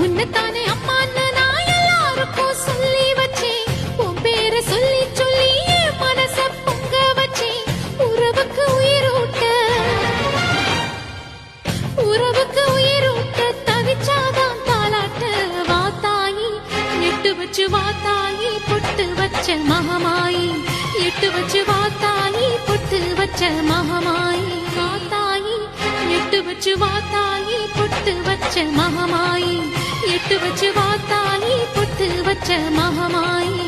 உன்னத்தானே அம்மான்னு நான் எல்லாருக்கும் சொல்லி வச்சேன். உன் பேரை சொல்லி சொல்லி என் மனச பொங்க வச்சேன். உறவுக்கு உயிரூட்ட உறவுக்கு உயிரூட்ட தவிச்சாதான் தாலாட்ட வாத்தாயி எட்டு வச்சு வாத்தாயி பொட்டு வச்ச மகமாயி எட்டு வச்சு வாத்தாயி பொட்டு வச்ச மகமாயி வாத்தாயி எட்டு வச்சு வாத்தாயி பொட்டு வச்ச மகமாயி. எட்டு வச்சு வாத்தாயி பொட்டு வச்ச மகமாயி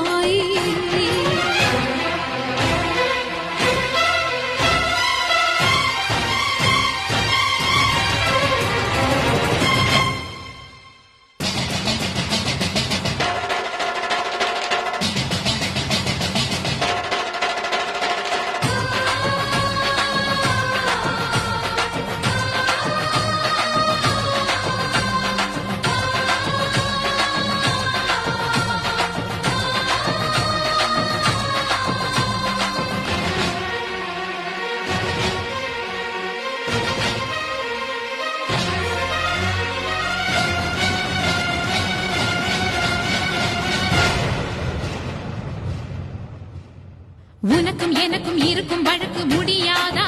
உனக்கும் எனக்கும் இருக்கும் வழக்கு முடியாதா?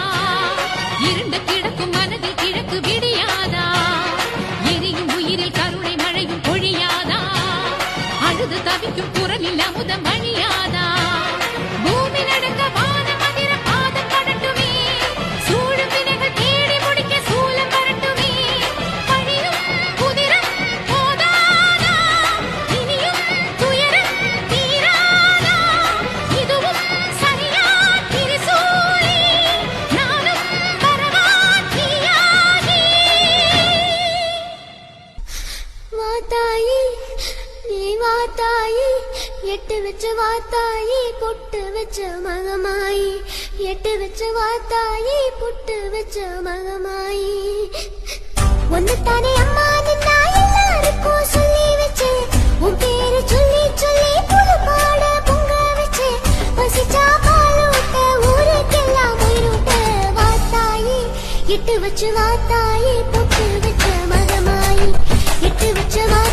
இருண்டு கிடக்கும் மனதில் கிழக்கு விடியாதா எட்டு வச்ச வாத்தாயி பொட்டு வச்ச மகமாயி. எட்டு வச்ச வாத்தாயி பொட்டு வச்ச மகமாயி. ஒன்னு தானே அம்மா நின்னா எல்லாருக்கும் சொல்லி வச்சேன் உன் பேரு சொல்லி சொல்லி புது பாட பொங்க வச்சேன் பசிச்சா பாலூட்ட ஊருக்கெல்லாம் உயிரூட்ட வாத்தாயி. எட்டு வச்சு வாத்தாயி பொட்டு வச்ச மகமாயி. எட்டு வச்ச வாத்தாயி